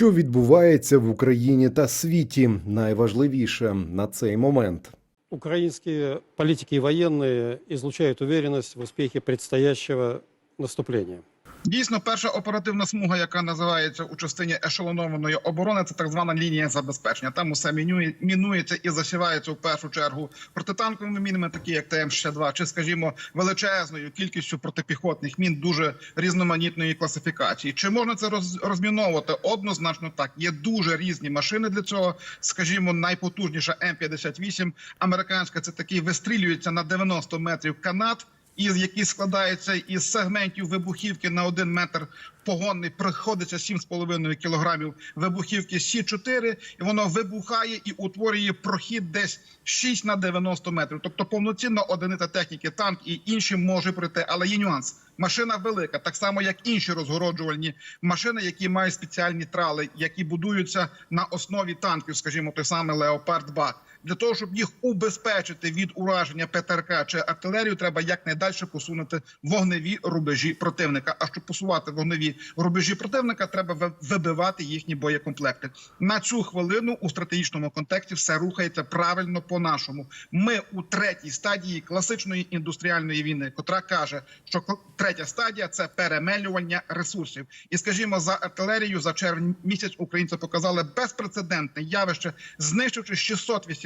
Що відбувається в Україні та світі? Найважливіше на цей момент. Украинские политики и военные излучают уверенность в успехе предстоящего наступления. Дійсно, перша оперативна смуга, яка називається у частині ешелонованої оборони, це так звана лінія забезпечення. Там усе мінується і засівається в першу чергу протитанковими мінами, такі як ТМ-62, чи, скажімо, величезною кількістю протипіхотних мін дуже різноманітної класифікації. Чи можна це роз, розміновувати? Однозначно так. Є дуже різні машини для цього. Скажімо, найпотужніша М-58 американська це такий вистрілюється на 90 метрів канат із який складається із сегментів вибухівки на один метр погонний, приходиться 7,5 кілограмів вибухівки Сі-4, і воно вибухає і утворює прохід десь 6 на 90 метрів. Тобто повноцінна одиниця техніки, танк і інші може прийти, але є нюанс. Машина велика, так само як інші розгороджувальні машини, які мають спеціальні трали, які будуються на основі танків, скажімо, той самий Леопард 2 Для того щоб їх убезпечити від ураження ПТРК чи артилерію, треба якнайдальше посунути вогневі рубежі противника. А щоб посувати вогневі рубежі противника, треба ви- вибивати їхні боєкомплекти. На цю хвилину у стратегічному контексті все рухається правильно по нашому. Ми у третій стадії класичної індустріальної війни, котра каже, що третя стадія це перемелювання ресурсів. І скажімо, за артилерію за червень місяць українці показали безпрецедентне явище, знищивши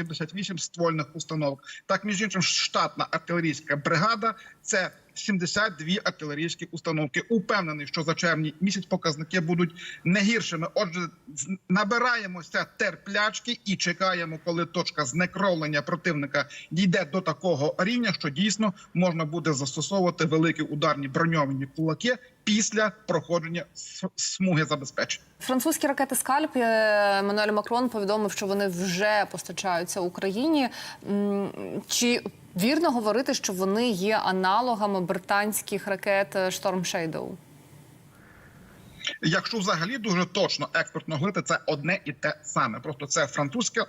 688 ствольних установок. Так між іншим, штатна артилерійська бригада це 72 артилерійські установки. Упевнений, що за червні місяць показники будуть не гіршими. Отже, набираємося терплячки і чекаємо, коли точка знекровлення противника дійде до такого рівня, що дійсно можна буде застосовувати великі ударні броньовані кулаки після проходження смуги забезпечення. Французькі ракети Скальп е, Еммануель Макрон повідомив, що вони вже постачаються Україні. Чи вірно говорити, що вони є аналогами британських ракет е, Storm Shadow? Якщо взагалі дуже точно експортно говорити, це одне і те саме. Просто це французька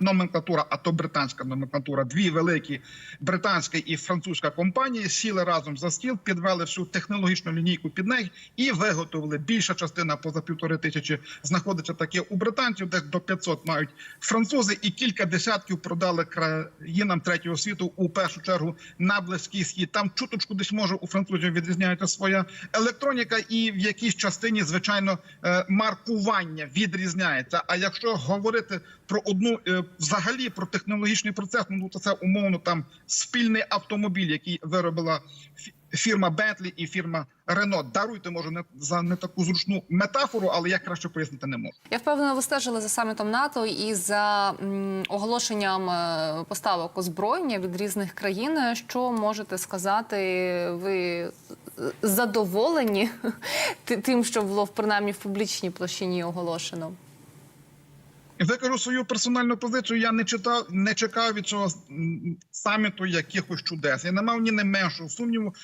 номенклатура, а то британська номенклатура. Дві великі британська і французька компанії сіли разом за стіл, підвели всю технологічну лінійку під неї і виготовили. Більша частина поза півтори тисячі знаходиться таке у британців, десь до 500 мають французи, і кілька десятків продали країнам третього світу у першу чергу на близький схід. Там чуточку десь може у французів відрізняється своя електроніка, і в якійсь частині, звичайно, е, маркування відрізняється. А якщо говорити про одну е, взагалі про технологічний процес, ну то це умовно там спільний автомобіль, який виробила фірма Bentley і фірма Renault. Даруйте, може, не за не таку зручну метафору, але я краще пояснити не можу. Я впевнена, ви стежили за самітом НАТО і за оголошенням е, поставок озброєння від різних країн. Що можете сказати? Ви задоволені тим, що було принаймні в публічній площині оголошено? Викажу свою персональну позицію. Я не читав, не чекав від цього саміту якихось чудес. Я не мав ні не меншого сумніву,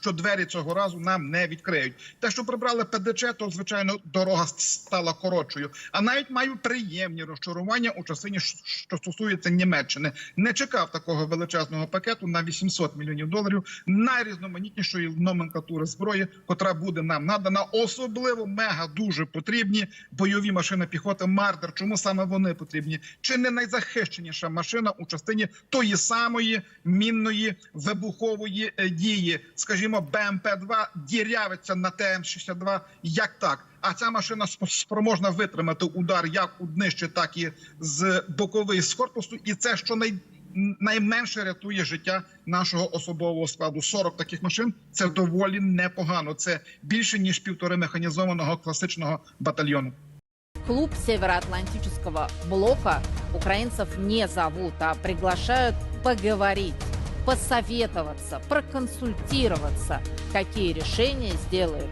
що двері цього разу нам не відкриють. Те, що прибрали ПДЧ, то звичайно дорога стала коротшою. А навіть маю приємні розчарування у частині, що стосується Німеччини. Не чекав такого величезного пакету на 800 мільйонів доларів найрізноманітнішої номенклатури зброї, котра буде нам надана, особливо мега дуже потрібні бойові машини піхоти Мардер. Чому саме вони потрібні? Чи не найзахищеніша машина у частині тої самої мінної вибухової е, дії? Скажімо, БМП-2 дірявиться на ТМ-62 як так. А ця машина сп- спроможна витримати удар як у днище, так і з боковий з корпусу, і це що най найменше рятує життя нашого особового складу. 40 таких машин це доволі непогано. Це більше ніж півтори механізованого класичного батальйону. Клуб Североатлантического блока украинцев не зовут, а приглашают поговорить, посоветоваться, проконсультироваться, какие решения сделает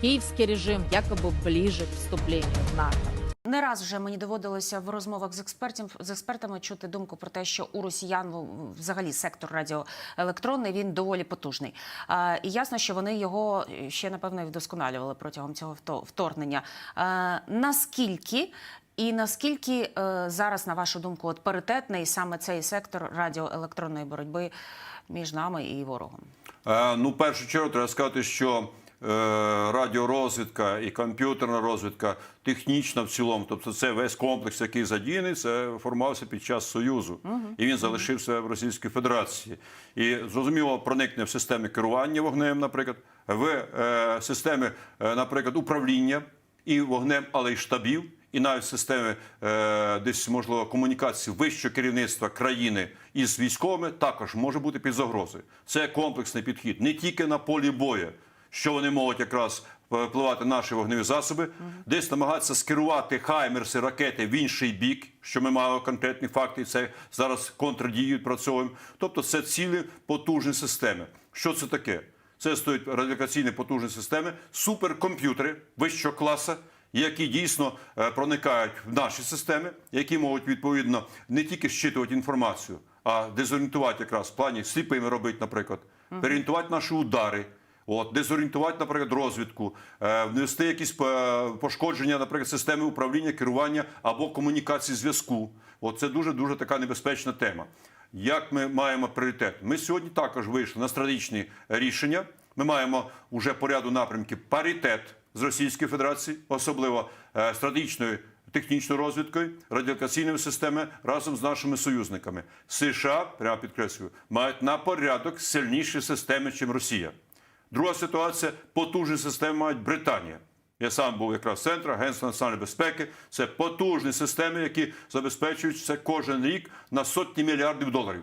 киевский режим якобы ближе к вступлению в НАТО. Не раз вже мені доводилося в розмовах з експертів з експертами чути думку про те, що у росіян взагалі сектор радіоелектронний він доволі потужний. І ясно, що вони його ще напевно вдосконалювали протягом цього вто- вторгнення. Наскільки і наскільки е, зараз, на вашу думку, от паритетний саме цей сектор радіоелектронної боротьби між нами і ворогом? Е, Ну, першу чергу, треба сказати, що радіорозвідка, і комп'ютерна розвідка, технічна в цілому. Тобто, це весь комплекс, який задіяний, це формувався під час Союзу, і він залишився в Російській Федерації. І зрозуміло проникнення в системи керування вогнем, наприклад, в е, системи, е, наприклад, управління і вогнем, але й штабів. І навіть системи е, десь можливо комунікації вищого керівництва країни із військовими також може бути під загрозою. Це комплексний підхід не тільки на полі бою, що вони можуть якраз впливати наші вогневі засоби, десь намагатися скерувати хаймерси, ракети в інший бік, що ми маємо конкретні факти, і це зараз контрдії працюємо. Тобто це цілі потужні системи. Що це таке? Це стоять радіокаційні потужні системи, суперкомп'ютери вищого класу, які дійсно е, проникають в наші системи, які можуть відповідно не тільки щитувати інформацію, а дезорієнтувати якраз в плані сліпими робити, наприклад, переорієнтувати наші удари. От, дезорієнтувати, наприклад, розвідку, е, внести якісь е, пошкодження, наприклад, системи управління, керування або комунікації зв'язку. От це дуже дуже така небезпечна тема. Як ми маємо пріоритет? Ми сьогодні також вийшли на стратегічні рішення. Ми маємо уже по ряду напрямків паритет з Російською Федерацією, особливо е, стратегічною технічною розвідкою, радіокаційними системами разом з нашими союзниками. США, прямо підкреслюю, мають на порядок сильніші системи, ніж Росія. Друга ситуація потужні системи мають Британія. Я сам був якраз в центрі Агентства національної безпеки. Це потужні системи, які забезпечують це кожен рік на сотні мільярдів доларів.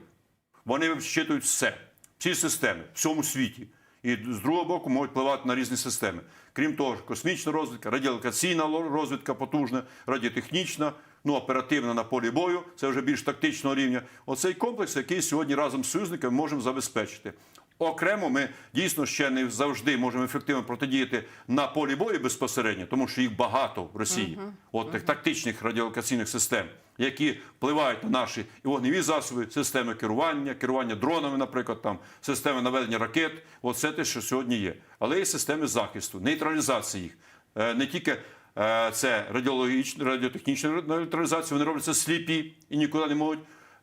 Вони вщитують все, всі системи в всьому світі. І з другого боку можуть впливати на різні системи. Крім того, космічна розвідка, радіолокаційна розвідка потужна, радіотехнічна, ну оперативна на полі бою, це вже більш тактичного рівня. Оцей комплекс, який сьогодні разом з союзниками можемо забезпечити. Окремо ми дійсно ще не завжди можемо ефективно протидіяти на полі бою безпосередньо, тому що їх багато в Росії. От тих тактичних радіолокаційних систем, які впливають на наші і вогневі засоби, системи керування, керування дронами, наприклад, там системи наведення ракет. От це те, що сьогодні є. Але є системи захисту, нейтралізації їх. Е, Не тільки е, це радіологічна, радіотехнічна нейтралізація, вони робляться сліпі і нікуди не можуть.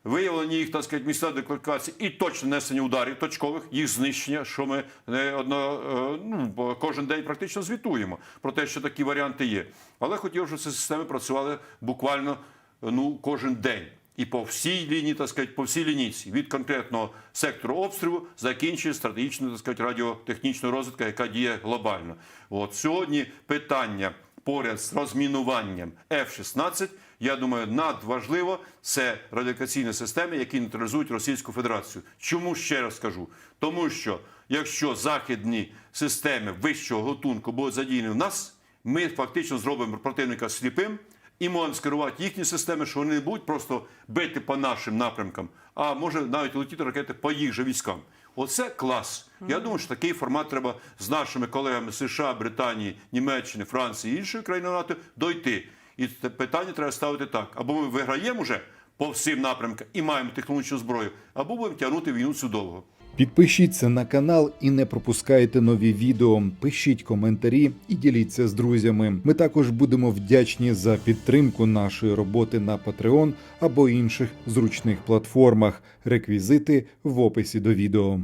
Виявлені їх, так сказати, місця дислокації і точне несення ударів точкових, їх знищення, що ми не одно, е, ну, кожен день практично звітуємо про те, що такі варіанти є. Але хотів, щоб ці системи працювали буквально ну, кожен день. І по всій лінії, так сказати, по всій лінійці, від конкретного сектору обстрілу закінчує стратегічну, так сказати, радіотехнічну розвитку, яка діє глобально. От сьогодні питання поряд з розмінуванням F-16, я думаю, надважливо це радіокаційні системи, які нейтралізують Російську Федерацію. Чому ще раз кажу? Тому що якщо західні системи вищого готунку будуть задіяні в нас, ми фактично зробимо противника сліпим і можемо скерувати їхні системи, що вони не будуть просто бити по нашим напрямкам, а може навіть летіти ракети по їх же військам. Оце клас. Я думаю, що такий формат треба з нашими колегами США, Британії, Німеччини, Франції і іншої країни НАТО дойти. І це питання треба ставити так: або ми виграємо вже по всім напрямкам і маємо технологічну зброю, або будемо тягнути війну цю довго. Підпишіться на канал і не пропускайте нові відео. Пишіть коментарі і діліться з друзями. Ми також будемо вдячні за підтримку нашої роботи на Patreon або інших зручних платформах. Реквізити в описі до відео.